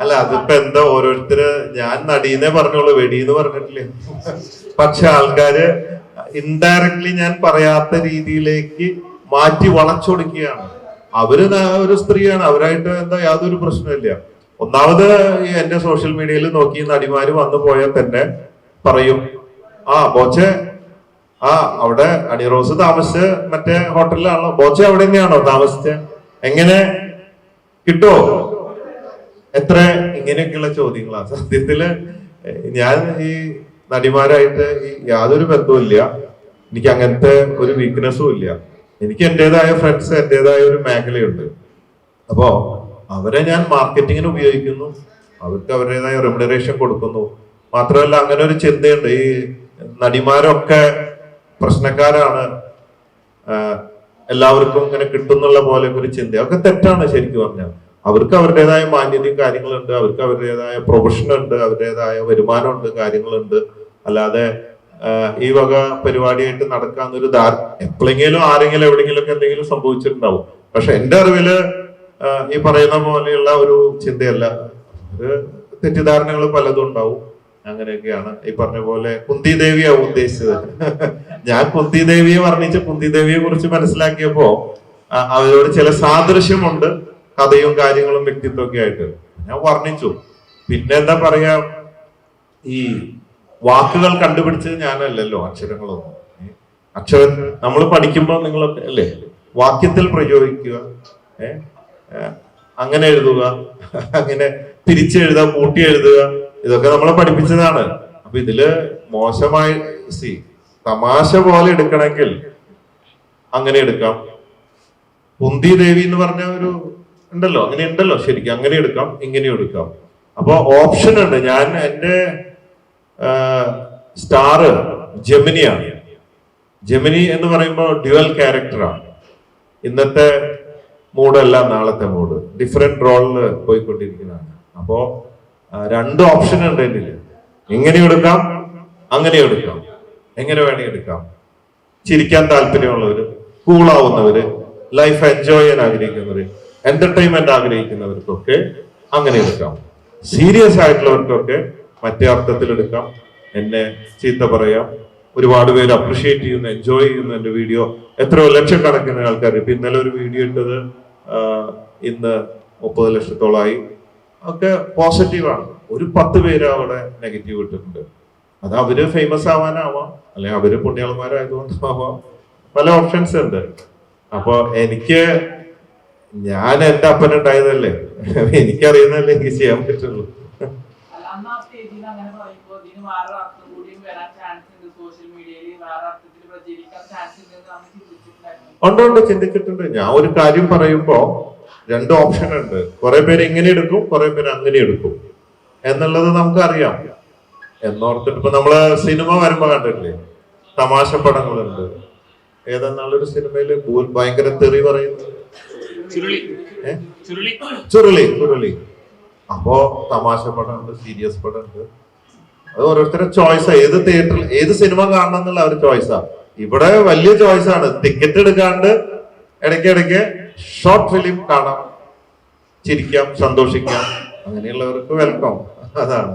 അല്ല അതിപ്പോ എന്താ ഓരോരുത്തര് ഞാൻ നടീന്നേ പറഞ്ഞോളൂ വെടിന്ന് പറഞ്ഞിട്ടില്ലേ? പക്ഷെ ആൾക്കാര് ഇൻഡയറക്ട്ലി ഞാൻ പറയാത്ത രീതിയിലേക്ക് മാറ്റി വളച്ചൊടുക്കുകയാണ്. അവർ ഒരു സ്ത്രീയാണ് അവരായിട്ട് എന്താ യാതൊരു പ്രശ്നമില്ല ഒന്നാമത് എന്റെ സോഷ്യൽ മീഡിയയിൽ നോക്കി നടിമാര് വന്നു പോയാൽ തന്നെ പറയും ആ ബോച്ചെ ആ അവിടെ അണിറോസ് താമസിച്ച് മറ്റേ ഹോട്ടലിലാണല്ലോ ബോച്ചെ അവിടെ തന്നെയാണോ താമസിച്ചത് എങ്ങനെ? കിട്ടോ? എത്ര ഇങ്ങനെയൊക്കെയുള്ള ചോദ്യങ്ങളാണ് സത്യത്തിൽ ഞാൻ ഈ നടിമാരായിട്ട് ഈ യാതൊരു ബന്ധവുമില്ല. എനിക്ക് അങ്ങനത്തെ ഒരു വീക്ക്നെസ്സും ഇല്ല. എനിക്ക് എന്റേതായ ഫ്രണ്ട്സ് എന്റേതായ ഒരു മേഖലയുണ്ട്. അപ്പോ അവരെ ഞാൻ മാർക്കറ്റിങ്ങിന് ഉപയോഗിക്കുന്നു. അവർക്ക് അവരുടേതായ റെമുനറേഷൻ കൊടുക്കുന്നു. മാത്രമല്ല അങ്ങനെ ഒരു ചിന്തയുണ്ട്. ഈ നടിമാരൊക്കെ പ്രശ്നക്കാരാണ്. എല്ലാവർക്കും ഇങ്ങനെ കിട്ടുന്നുള്ള പോലെ ഒരു ചിന്ത. ഒക്കെ തെറ്റാണ് ശരിക്കും പറഞ്ഞാൽ. അവർക്ക് അവരുടേതായ മാന്യതയും കാര്യങ്ങളുണ്ട് അവർക്ക് അവരുടേതായ പ്രൊഫഷൻ ഉണ്ട് അവരുടേതായ വരുമാനമുണ്ട് കാര്യങ്ങളുണ്ട്. അല്ലാതെ ഈ വക പരിപാടിയായിട്ട് നടക്കാന്നൊരു ധാര എപ്പോഴെങ്കിലും ആരെങ്കിലും എവിടെയെങ്കിലും ഒക്കെ എന്തെങ്കിലും സംഭവിച്ചിട്ടുണ്ടാവും. പക്ഷെ എന്റെ അറിവിൽ ഈ പറയുന്ന പോലെയുള്ള ഒരു ചിന്തയല്ല. തെറ്റിദ്ധാരണകൾ പലതും ഉണ്ടാവും. അങ്ങനെയൊക്കെയാണ്. ഈ പറഞ്ഞ പോലെ കുന്തി ദേവിയാവും ഉദ്ദേശിച്ചത്. ഞാൻ കുന്തി ദേവിയെ വർണിച്ച് കുന്തി ദേവിയെ കുറിച്ച് മനസ്സിലാക്കിയപ്പോ അവരോട് ചില സാദൃശ്യമുണ്ട്. കഥയും കാര്യങ്ങളും വ്യക്തിത്വമൊക്കെ ആയിട്ട്. ഞാൻ വർണിച്ചു. പിന്നെ എന്താ പറയാ ഈ വാക്കുകൾ കണ്ടുപിടിച്ചത് ഞാനല്ലല്ലോ അക്ഷരങ്ങളൊന്നും. അക്ഷര നമ്മൾ പഠിക്കുമ്പോൾ നിങ്ങൾ അല്ലേ? വാക്യത്തിൽ പ്രയോഗിക്കുക അങ്ങനെ എഴുതുക അങ്ങനെ തിരിച്ചെഴുതുക കൂട്ടി എഴുതുക ഇതൊക്കെ നമ്മളെ പഠിപ്പിച്ചതാണ്. അപ്പൊ ഇതിൽ മോശമായി സി തമാശ പോലെ എടുക്കണമെങ്കിൽ അങ്ങനെ എടുക്കാം. കുന്തി ദേവി എന്ന് പറഞ്ഞ ഒരു ഉണ്ടല്ലോ അങ്ങനെ ഉണ്ടല്ലോ ശരിക്കും. അങ്ങനെ എടുക്കാം ഇങ്ങനെ എടുക്കാം. അപ്പോൾ ഓപ്ഷൻ ഉണ്ട്. ഞാൻ എന്റെ സ്റ്റാർ ജെമിനിയാണ്. ജെമിനി എന്ന് പറയുമ്പോൾ ഡ്യുവൽ ക്യാരക്ടറാണ് ഇന്നത്തെ മൂഡല്ല നാളത്തെ മൂഡ് ഡിഫറെന്റ് റോളിൽ പോയിക്കൊണ്ടിരിക്കുന്നതാണ്. അപ്പോ രണ്ട് ഓപ്ഷൻ ഉണ്ട് എന്നിൽ. എങ്ങനെ എടുക്കാം അങ്ങനെ എടുക്കാം. എങ്ങനെ വേണേ എടുക്കാം. ചിരിക്കാൻ താല്പര്യമുള്ളവര് കൂളാവുന്നവര് ലൈഫ് എൻജോയ് ചെയ്യാൻ ആഗ്രഹിക്കുന്നവര് എന്റർടൈൻമെന്റ് ആഗ്രഹിക്കുന്നവർക്കൊക്കെ അങ്ങനെ എടുക്കാം. സീരിയസ് ആയിട്ടുള്ളവർക്കൊക്കെ മറ്റേ അർത്ഥത്തിൽ എടുക്കാം. എന്നെ ചീത്ത പറയാം. ഒരുപാട് പേര് അപ്രിഷിയേറ്റ് ചെയ്യുന്ന എൻജോയ് ചെയ്യുന്ന എന്റെ വീഡിയോ എത്രയോ ലക്ഷക്കണക്കിന് ആൾക്കാർ ഇപ്പൊ ഇന്നലെ ഒരു വീഡിയോ ഇട്ടത് ഇന്ന് മുപ്പത് ലക്ഷത്തോളമായി ഒക്കെ പോസിറ്റീവാണ് ഒരു പത്ത് പേര് അവിടെ നെഗറ്റീവ് ഇട്ടിട്ടുണ്ട്. അത് അവർ ഫേമസ് ആവാനാവാം. അല്ലെങ്കിൽ അവർ പുണ്യാളന്മാരായതുകൊണ്ടാവാം. പല ഓപ്ഷൻസ് ഉണ്ട്. അപ്പോൾ എനിക്ക് ഞാൻ എന്റെ അപ്പൻ ഉണ്ടായതല്ലേ? എനിക്കറിയുന്നല്ലേ എനിക്ക് ചെയ്യാൻ പറ്റുള്ളൂ. ഉണ്ട്. ഉണ്ട് ചിന്തിച്ചിട്ടുണ്ട്. ഞാൻ ഒരു കാര്യം പറയുമ്പോ രണ്ട് ഓപ്ഷൻ ഉണ്ട്. കുറെ പേര് ഇങ്ങനെ എടുക്കും കുറെ പേര് അങ്ങനെ എടുക്കും. എന്നുള്ളത് നമുക്ക് അറിയാം എന്നോർത്തിട്ട് ഇപ്പൊ നമ്മൾ സിനിമ വരുമ്പോ കണ്ടിട്ടില്ലേ? തമാശ പടങ്ങളുണ്ട്. ഏതെന്നാളൊരു സിനിമയിൽ ഭയങ്കര തെറി പറയുന്നത്? ചുരുളി. ചുരുളി. അപ്പോ തമാശ പടമുണ്ട് സീരിയസ് പടമുണ്ട് അത് ഓരോരുത്തരുടെ ചോയ്സാ ഏത് തിയേറ്ററിൽ ഏത് സിനിമ കാണണം എന്നുള്ള ഒരു ചോയ്സാ ഇവിടെ വലിയ ചോയ്സാണ് ടിക്കറ്റ് എടുക്കാണ്ട് ഇടയ്ക്കിടയ്ക്ക് ഷോർട്ട് ഫിലിം കാണാം ചിരിക്കാം സന്തോഷിക്കാം. അങ്ങനെയുള്ളവർക്ക് വെൽക്കം അതാണ്.